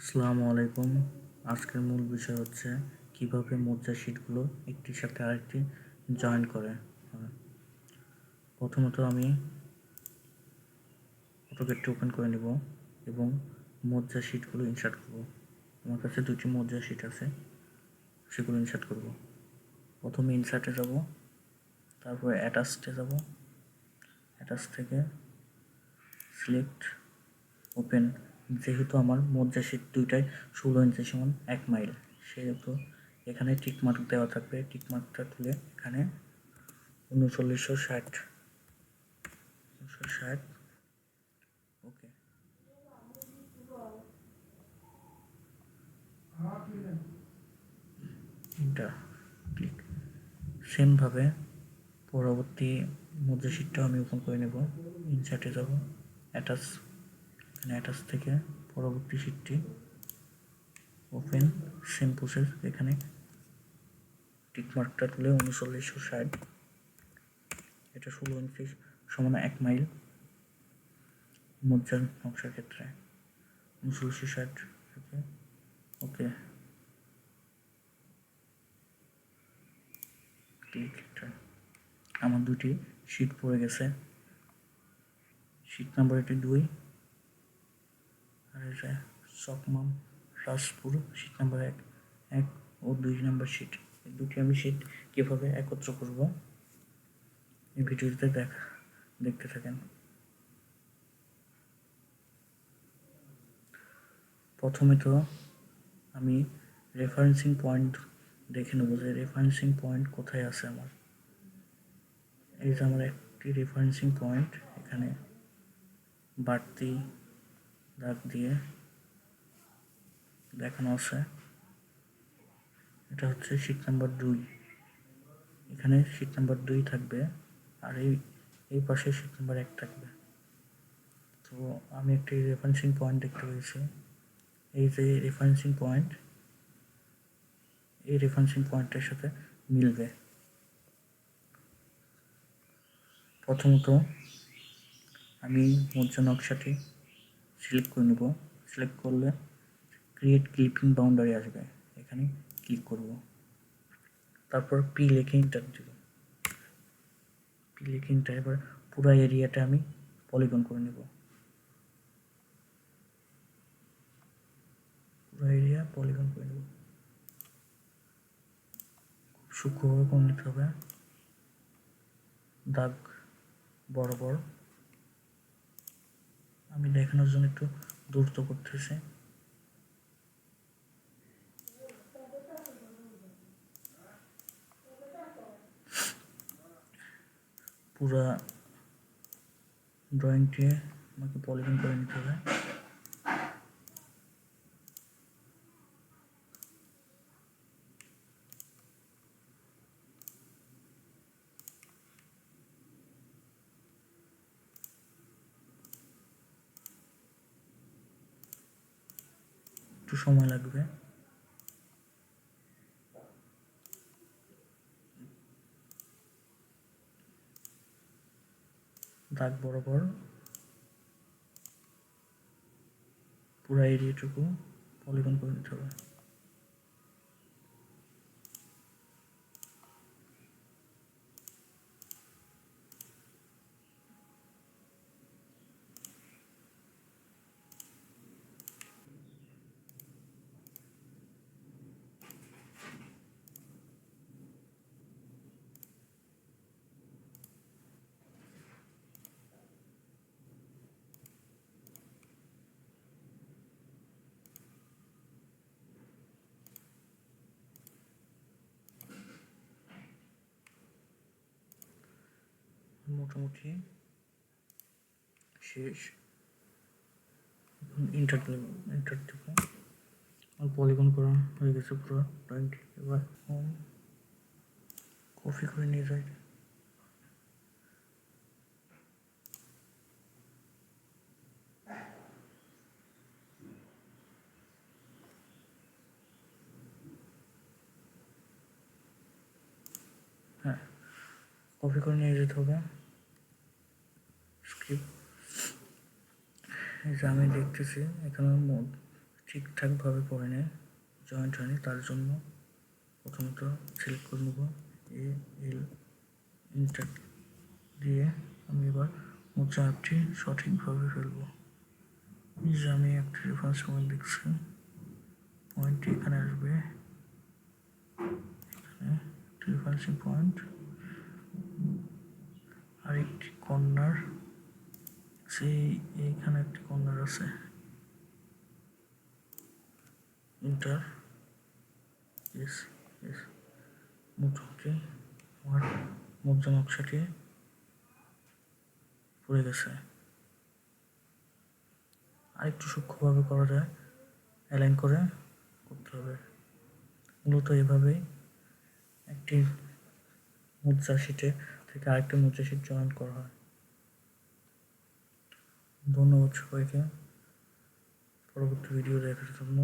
আসসালামু আলাইকুম। আজকের মূল বিষয় হচ্ছে কীভাবে মুদ্রা শিটগুলো একটির সাথে আরেকটি জয়েন করে। প্রথমত আমি অটোকেটটি ওপেন করে নিব এবং মুদ্রা শিটগুলো ইনসার্ট করব। আমার কাছে দুটি মুদ্রা শিট আছে, সেগুলো ইনসার্ট করব। প্রথমে ইনসার্টে যাব, তারপরে অ্যাটাচটে যাব। অ্যাটাচ থেকে সিলেক্ট ওপেন যেহেতু আমার শিট দুইটাই ষোলো ইঞ্চি সমান এক মাইল, সেহেতু এখানে টিক মার্ক দেওয়া থাকবে। টিক মার্কটা তুলে এখানে উনচল্লিশশো ষাট। উনিশশো ষাট। ওকে। এটা সেমভাবে পরবর্তী মুদ্রাশিটটাও আমি ওপেন করে নেব। ইনসার্টে যাব। অ্যাটাচ অ্যাটাচ থেকে পরবর্তী শিটটি ওপেন সেম প্রসেস এখানে টিকমার্কটা তুলে উনচল্লিশশো ষাট। এটা ষোলো ইঞ্চি সমান এক মাইল মুদ্রার নকশার ক্ষেত্রে। উনচল্লিশশো ষাট ওকে ক্লিক আমার দুটি শিট পড়ে গেছে। শিট নাম্বার এটি দুই। চকমাম রাজপুর শিট নাম্বার এক এক ও দুই নাম্বার শিট দুটি আমি শিট কীভাবে একত্র করব? এই ভিডিওতে দেখ, দেখতে থাকেন। প্রথমে তো আমি রেফারেন্সিং পয়েন্ট দেখে নেব যে রেফারেন্সিং পয়েন্ট কোথায় আছে আমার। এই যে আমার একটি রেফারেন্সিং পয়েন্ট এখানে বাড়তি দাগ দিয়ে দেখানো আছে। এটা হচ্ছে শীট নাম্বার দুই। এখানে শীট নাম্বার দুই থাকবে আর এই এই পাশে শীট নাম্বার এক থাকবে। তো আমি একটি রেফারেন্সিং পয়েন্ট দেখতে পেয়েছি। এই যে রেফারেন্সিং পয়েন্ট এই রেফারেন্সিং পয়েন্টের সাথে মিলবে। প্রথমত আমি মুদ্রা নকশাটি সিলেক্ট করে নেব। সিলেক্ট করলে ক্রিয়েট ক্লিপিং বাউন্ডারি আসবে। এখানে ক্লিক করব। তারপর পি লিখে ইন্টার দেব। পি লিখে ইন্টার এবার পুরো এরিয়াটা আমি পলিগন করে নেব। পুরো এরিয়া পলিগন করে নেব। খুব সূক্ষ্মভাবে করে নিতে হবে। দাগ বড় বড় আমি দেখানোর জন্য একটু দ্রুত করতেছি। পুরা ড্রয়িংটি আমাকে পলিগন করে নিতে হবে একটু সময় লাগবে। দাগ বরাবর পুরো এরিয়াটুকু পলিগন করে নিতে হবে। মোটামুটি শেষ। ইন্টার ইন্টার দেব আর পলিগন করা হয়ে গেছে পুরো ড্রয়িংটি এবার কপি করে নিয়ে যাই। হ্যাঁ কপি করে নিয়ে যেতে হবে। এই যে আমি দেখতেছি, এখানে ঠিকঠাকভাবে পড়ে নেয় জয়েন্ট হয়নি, তার জন্য প্রথমত সিলেক্ট করে নেব এ এল ইন্টার দিয়ে আমি এবার মুদ্রা অ্যাপটি সঠিকভাবে ফেলব। যে আমি একটি রেফারেন্স পয়েন্ট দেখছি পয়েন্টটি এখানে আসবে। এখানে রেফারেন্সিং পয়েন্ট আছে। ইন্টার ইয়েস ইয়েস মোটামুটি আমার মুদ্রা নকশাটি পড়ে গেছে। আরেকটু সূক্ষ্মভাবে করা যায়। অ্যালাইন করে করতে হবে। মূলত এভাবেই একটি মুদ্রা শিটে থেকে আরেকটি মুদ্রা শিট জয়েন করা হয়। ধন্যবাদ সবাইকে। পরবর্তী ভিডিও দেখার জন্য